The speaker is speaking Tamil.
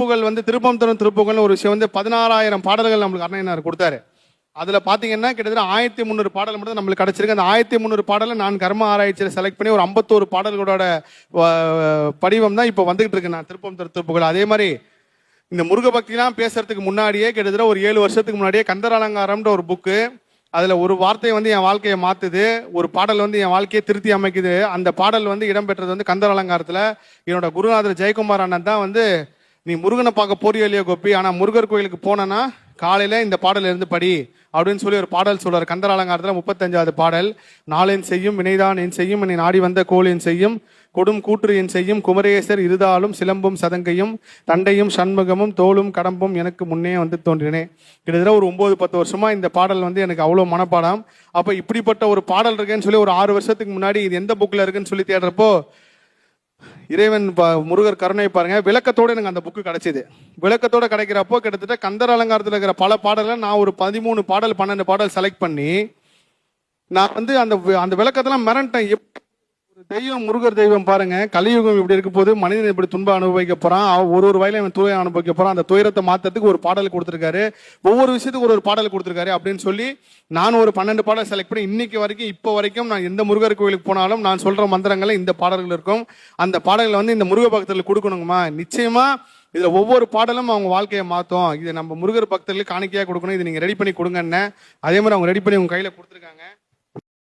திருப்புகள் வந்து திருப்பம் தரும் திருப்புகள்னு ஒரு விஷயம் வந்து பதினாறாயிரம் பாடல்கள் நம்மளுக்கு அருணையனார் கொடுத்தாரு. அதில் பார்த்தீங்கன்னா கிட்டத்தட்ட ஆயிரத்தி முந்நூறு பாடல் மட்டும் நம்மளுக்கு கிடச்சிருக்கு. அந்த ஆயிரத்தி முந்நூறு பாடலை நான் கர்ம ஆராய்ச்சியில் செலக்ட் பண்ணி ஒரு ஐம்பத்தோரு பாடல்களோட படிவம் தான் இப்போ வந்துகிட்டு இருக்கு. நான் திருப்பம் தரும் திருப்புகள். அதே மாதிரி இந்த முருக பக்திலாம் பேசுறதுக்கு முன்னாடியே கிட்டத்தட்ட ஒரு ஏழு வருஷத்துக்கு முன்னாடியே கந்தர் அலங்காரம்ன்ற ஒரு புக்கு அதில் ஒரு வார்த்தை வந்து என் வாழ்க்கையை மாற்றுது ஒரு பாடல் வந்து என் வாழ்க்கையை திருத்தி அமைக்குது. அந்த பாடல் வந்து இடம்பெற்றது வந்து கந்தர் அலங்காரத்தில். என்னோட குருநாதர் ஜெயக்குமார் அண்ணன் தான் வந்து நீ முருகனை பார்க்க போறியோ இல்லையோ கோப்பி ஆனா முருகர் கோயிலுக்கு போனேன்னா காலையில இந்த பாடல் இருந்து படி அப்படின்னு சொல்லி ஒரு பாடல் சொல்றாரு. கந்தர் முப்பத்தஞ்சாவது பாடல். நாளென் செய்யும் வினைதான் என் செய்யும் என்னை நாடி வந்த கோளின் செய்யும். கொடும் கூற்று என் செய்யும் குமரேசர் இருதாலும் சிலம்பும் சதங்கையும். தண்டையும் சண்முகமும் தோளும் கடம்பும் எனக்கு முன்னே வந்து தோன்றினேன் கிட்டத்தட்ட ஒரு ஒன்பது பத்து வருஷமா இந்த பாடல் வந்து எனக்கு அவ்வளோ மனப்பாடம். அப்ப இப்படிப்பட்ட ஒரு பாடல் இருக்குன்னு சொல்லி ஒரு ஆறு வருஷத்துக்கு முன்னாடி இது எந்த புக்ல இருக்குன்னு சொல்லி தேடுறப்போ இறைவன் பா முருகர் கருணை பாருங்க. விளக்கத்தோடு எனக்கு அந்த புக்கு கிடைச்சிது. விளக்கத்தோடு கிடைக்கிறப்போ கிட்டத்தட்ட கந்தர் அலங்காரத்தில் இருக்கிற பல பாடல்களை நான் ஒரு பதிமூணு பாடல் பன்னெண்டு பாடல் செலக்ட் பண்ணி நான் வந்து அந்த அந்த விளக்கத்தெல்லாம் மிரண்டேன். எப்- தெய்வம் முருகர் தெய்வம் பாருங்க. கலியுகம் இப்படி இருக்க போது மனிதன் இப்படி துன்பம் அனுபவிக்க போறான். ஒரு ஒரு வயல அவன் துயரம் அனுபவிக்க போறான். அந்த துயரத்தை மாத்தறதுக்கு ஒரு பாடல் கொடுத்துருக்காரு. ஒவ்வொரு விஷயத்துக்கு ஒரு ஒரு பாடல் கொடுத்துருக்காரு அப்படின்னு சொல்லி நான் ஒரு பன்னெண்டு பாடல் செலக்ட் பண்ணி இன்னைக்கு வரைக்கும் இப்போ வரைக்கும் நான் எந்த முருகர் கோயிலுக்கு போனாலும் நான் சொல்ற மந்திரங்கள் இந்த பாடல்கள் இருக்கும். அந்த பாடல்களை வந்து இந்த முருக பக்தர்களுக்கு கொடுக்கணுங்கம்மா. நிச்சயமா இதுல ஒவ்வொரு பாடலும் அவங்க வாழ்க்கையை மாத்தும். இதை நம்ம முருகர் பக்தர்களுக்கு காணிக்கையா கொடுக்கணும். இது நீங்க ரெடி பண்ணி கொடுங்கன்னு. அதே மாதிரி அவங்க ரெடி பண்ணி உங்க கையில கொடுத்துருக்காங்க.